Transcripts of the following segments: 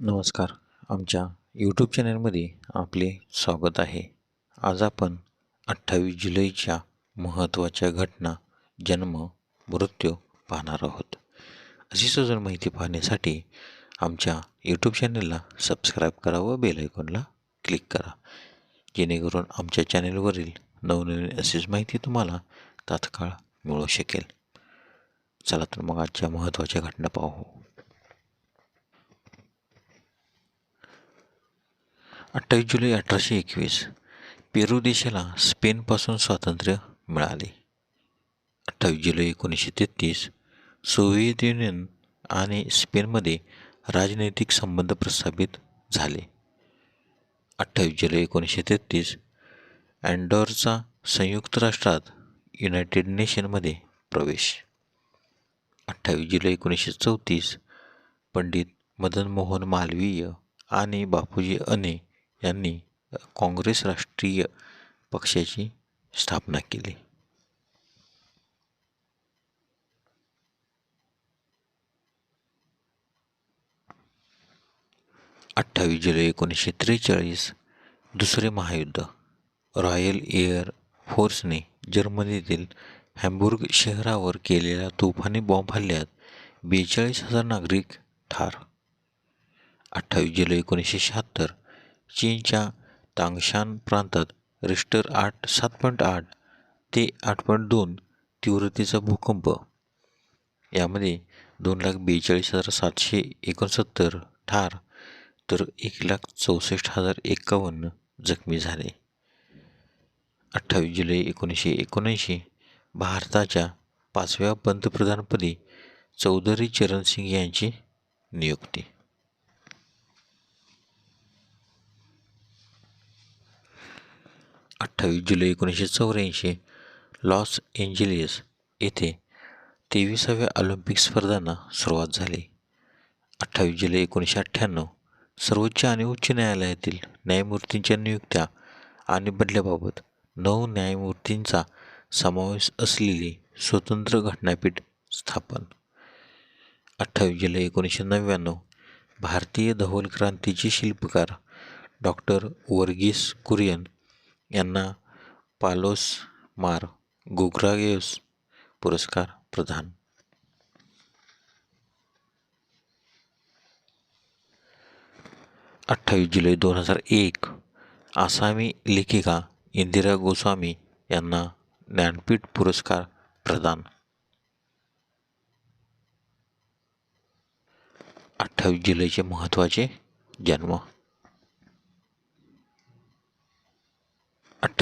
नमस्कार. आमच्या यूट्यूब चॅनलमध्ये आपले स्वागत आहे. आज आपण अठ्ठावीस जुलैच्या महत्त्वाच्या घटना जन्म मृत्यू पाहणार आहोत. अशी सजून माहिती पाहण्यासाठी आमच्या यूट्यूब चॅनलला सबस्क्राईब करा व बेल आयकॉनला क्लिक करा. जेणेकरून आमच्या चॅनलवरील नवनवीन अशीच माहिती तुम्हाला तात्काळ मिळू शकेल. चला तर मग आजच्या महत्त्वाच्या घटना पाहू. अठ्ठावीस जुलै अठराशे एकवीस पेरू देशाला स्पेनपासून स्वातंत्र्य मिळाले. अठ्ठावीस जुलै एकोणीसशे तेहतीस सोव्हिएत युनियन आणि स्पेनमध्ये राजनैतिक संबंध प्रस्थापित झाले. अठ्ठावीस जुलै एकोणीसशे तेहतीस अँडॉरचा संयुक्त राष्ट्रात युनायटेड नेशनमध्ये प्रवेश. अठ्ठावीस जुलै एकोणीसशे चौतीस पंडित मदन मोहन मालवीय आणि बापूजी अने यांनी काँग्रेस राष्ट्रीय पक्षाची स्थापना केली. अठ्ठावीस जुलै एकोणीसशे त्रेचाळीस, दुसरे महायुद्ध. रॉयल एअर फोर्सने जर्मनीतील हॅम्बुर्ग शहरावर केलेल्या तुफानी बॉम्ब हल्ल्यात बेचाळीस हज़ार नागरिक ठार. अठ्ठावीस जुलै एकोणीसशे शहात्तर चीनच्या तांगशान प्रांतात रिस्टर आठ सात पॉईंट आठ ते आठ पॉईंट दोन तीव्रतेचा भूकंप. यामध्ये दोन लाख बेचाळीस हजार सातशे एकोणसत्तर ठार तर एक लाख चौसष्ट हजार एक्कावन्न जखमी झाले. अठ्ठावीस जुलै एकोणीसशे एकोणऐंशी भारताच्या पाचव्या पंतप्रधानपदी चौधरी चरणसिंग यांची नियुक्ती. अठ्ठावीस जुलै एकोणीसशे चौऱ्याऐंशी लॉस एंजेलियस येथे तेविसाव्या ऑलिम्पिक स्पर्धांना सुरुवात झाली. अठ्ठावीस जुलै एकोणीसशे अठ्ठ्याण्णव सर्वोच्च आणि उच्च न्यायालयातील न्यायमूर्तींच्या नियुक्त्या आणि बदल्याबाबत नऊ न्यायमूर्तींचा समावेश असलेली स्वतंत्र घटनापीठ स्थापन. अठ्ठावीस जुलै एकोणीसशे नव्याण्णव भारतीय धवल क्रांतीचे शिल्पकार डॉक्टर वर्गीस कुरियन यांना पालोस मार गुग्रागेस पुरस्कार प्रदान. अठ्ठावीस जुलै दोन हजार एक आसामी लेखिका इंदिरा गोस्वामी यांना ज्ञानपीठ पुरस्कार प्रदान. अठ्ठावीस जुलैचे महत्त्वाचे जन्म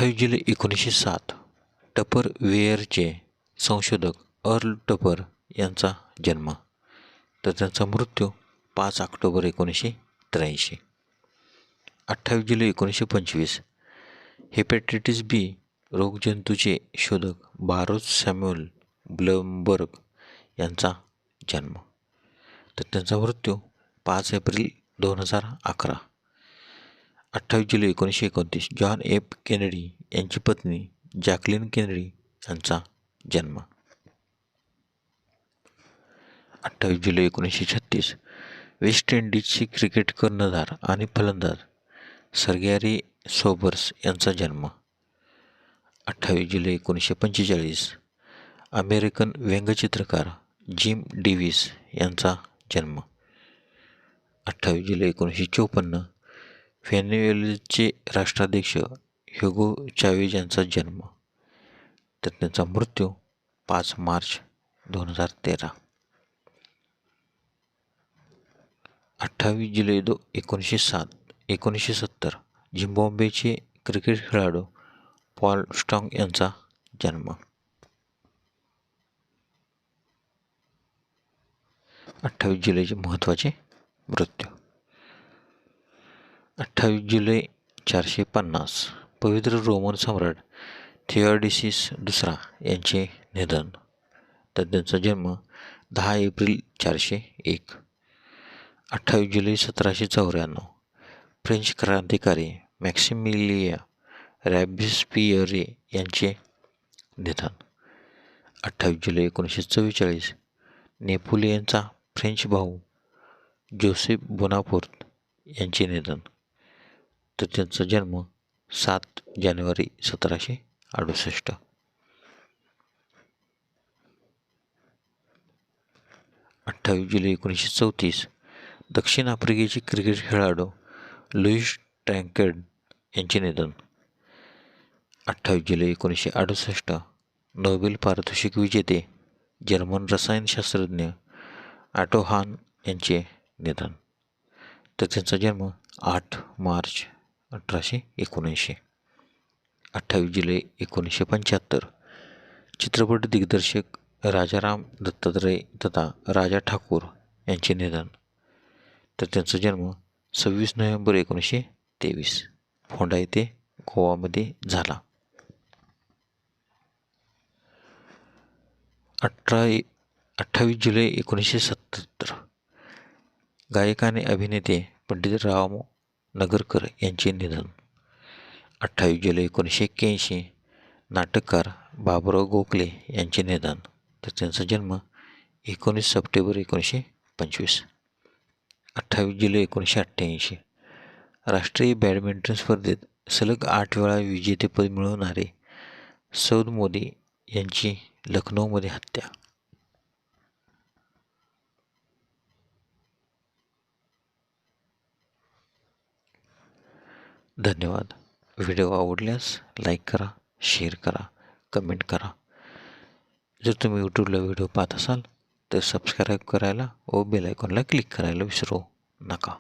अठ्ठावीस जुलै एकोणीसशे सात. टपर वेअरचे संशोधक अर्ल टपर यांचा जन्म. तर त्यांचा मृत्यू पाच ऑक्टोबर एकोणीसशे त्र्याऐंशी. अठ्ठावीस जुलै एकोणीसशे पंचवीस. हेपॅटायटिस बी रोगजंतूचे शोधक बारोज सॅम्युअल ब्लमबर्ग यांचा जन्म. तर त्यांचा मृत्यू पाच एप्रिल दोन हजार अकरा. अठ्ठावीस जुलै एकोणीसशे एकोणतीस जॉन एफ केनेडी यांची पत्नी जॅकलिन केनेडी यांचा जन्म. अठ्ठावीस जुलै एकोणीसशे छत्तीस वेस्ट इंडिजची क्रिकेट कर्णधार आणि फलंदाज सर्ग्यारी सोबर्स यांचा जन्म. अठ्ठावीस जुलै एकोणीसशे पंचेचाळीस अमेरिकन व्यंगचित्रकार जिम डिव्हिस यांचा जन्म. अठ्ठावीस जुलै एकोणीसशे चोपन्न व्हेनेझुएलाचे राष्ट्राध्यक्ष ह्युगो चावेज यांचा जन्म. तर त्यांचा मृत्यू पाच मार्च दोन हजार तेरा. अठ्ठावीस जुलै दो एकोणीसशे सात एकोणीसशे सत्तर झिम्बाब्वेचे क्रिकेट खेळाडू पॉल स्टॉंग यांचा जन्म. अठ्ठावीस जुलैचे महत्त्वाचे मृत्यू. अठ्ठावीस जुलै चारशे पन्नास पवित्र रोमन सम्राट थिओडिसिस दुसरा यांचे निधन. तर त्यांचा जन्म दहा एप्रिल चारशे एक. अठ्ठावीस जुलै सतराशे चौऱ्याण्णव फ्रेंच क्रांतिकारी मॅक्सिमिलिया रॅबिस्पियरे यांचे निधन. अठ्ठावीस जुलै एकोणीसशे चव्वेचाळीस नेपोलियनचा फ्रेंच भाऊ जोसेफ बोनापोर्त यांचे निधन. तर त्यांचा जन्म सात जानेवारी सतराशे अडुसष्ट. अठ्ठावीस जुलै एकोणीसशे चौतीस दक्षिण आफ्रिकेचे क्रिकेट खेळाडू लुईस ट्रँकेड यांचे निधन. अठ्ठावीस जुलै एकोणीसशे अडुसष्ट नोबेल पारितोषिक विजेते जर्मन रसायनशास्त्रज्ञ आटोहान यांचे निधन. तर त्यांचा जन्म आठ मार्च अठराशे एकोणऐंशी. अठ्ठावीस जुलै एकोणीसशे पंच्याहत्तर. चित्रपट दिग्दर्शक राजाराम दत्तात्रय तथा राजा ठाकूर यांचे निधन. तर त्यांचा जन्म सव्वीस नोव्हेंबर एकोणीसशे तेवीस फोंडा येथे गोवामध्ये झाला. अठरा ए अठ्ठावीस जुलै एकोणीसशे सत्याहत्तर गायक आणि अभिनेते पंडित राम नगरकर यांचे निधन. अठ्ठावीस जुलै एकोणीसशे एक्क्याऐंशी नाटककार बाबुराव गोखले यांचे निधन. तर त्यांचा जन्म एकोणीस सप्टेंबर एकोणीसशे पंचवीस. अठ्ठावीस जुलै एकोणीसशे अठ्ठ्याऐंशी. राष्ट्रीय बॅडमिंटन स्पर्धेत सलग आठ वेळा विजेतेपद मिळवणारे सौद मोदी यांची लखनौमध्ये हत्या. धन्यवाद. व्हिडिओ आवडल्यास लाईक करा शेअर करा कमेंट करा. जर तुम्ही यूट्यूबला व्हिडिओ पाहत असाल तर सबस्क्राईब करायला व बेल आयकॉनला क्लिक करायला विसरू नका.